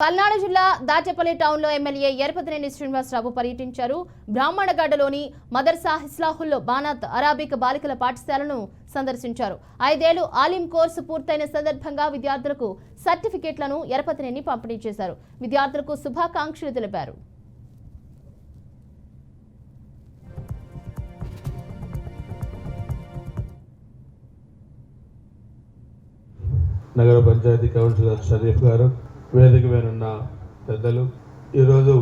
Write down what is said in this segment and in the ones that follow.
పల్నాడు జిల్లా దాచేపల్లి టౌన్లో ఎమ్మెల్యే ఎరపతినేని శ్రీనివాసరావు పర్యటించారు. బ్రాహ్మణగడ్డలోని మదర్సా హిస్లాహుల్లో బానాత్ అరాబిక్ బాలికల పాఠశాలను సందర్శించారు. ఐదేళ్ళు ఆలిం కోర్సు పూర్తయిన సందర్భంగా విద్యార్థులకు సర్టిఫికేట్లను ఎరపతినేని పంపిణీ చేశారు. విద్యార్థులకు శుభాకాంక్షలు తెలిపారు. నగర పంచాయతీ కౌన్సిలర్ షరీఫ్ గారు వేదిక వేనున్న పెద్దలు ఈరోజు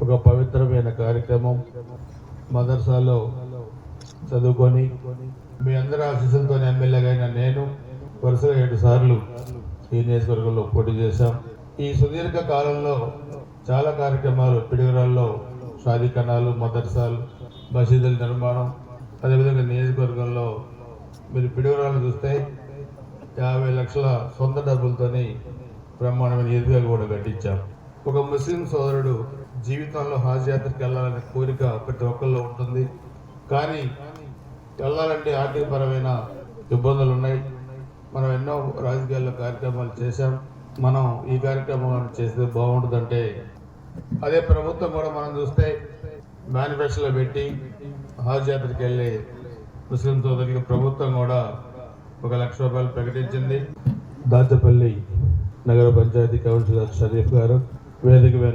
ఒక పవిత్రమైన కార్యక్రమం మదర్సాలో చదువుకొని మీ అందరి ఆశీస్సులతో ఎమ్మెల్యేగా అయిన నేను వరుసగా ఏడు సార్లు ఈ నియోజకవర్గంలో పోటీ చేశాం. ఈ సుదీర్ఘ కాలంలో చాలా కార్యక్రమాలు పిడుగురాల్లో కణాలు మదర్సాలు మసీదుల నిర్మాణం అదేవిధంగా నియోజకవర్గంలో మీరు పిడుగురాలను చూస్తే యాభై లక్షల సొంత డబ్బులతోని బ్రహ్మాండమైన ఈద్గా కూడా కట్టించాం ఒక ముస్లిం సోదరుడు జీవితంలో హాజ్ యాత్రకి వెళ్ళాలనే కోరిక ప్రతి ఒక్కరిలో ఉంటుంది. కానీ వెళ్ళాలంటే ఆర్థికపరమైన ఇబ్బందులు ఉన్నాయి. మనం ఎన్నో రాజకీయాల్లో కార్యక్రమాలు చేశాం. మనం ఈ కార్యక్రమాలను చేస్తే బాగుంటుందంటే అదే ప్రభుత్వం కూడా మనం చూస్తే మేనిఫెస్టోలో పెట్టి హాజ్ యాత్రకి వెళ్ళి ముస్లిం సోదరులకు ప్రభుత్వం కూడా ఒక లక్ష రూపాయలు ప్రకటించింది. దాచపల్లి నగర పంచాయతీ కౌన్సిలర్ షరీఫ్ గారు వేదిక మీద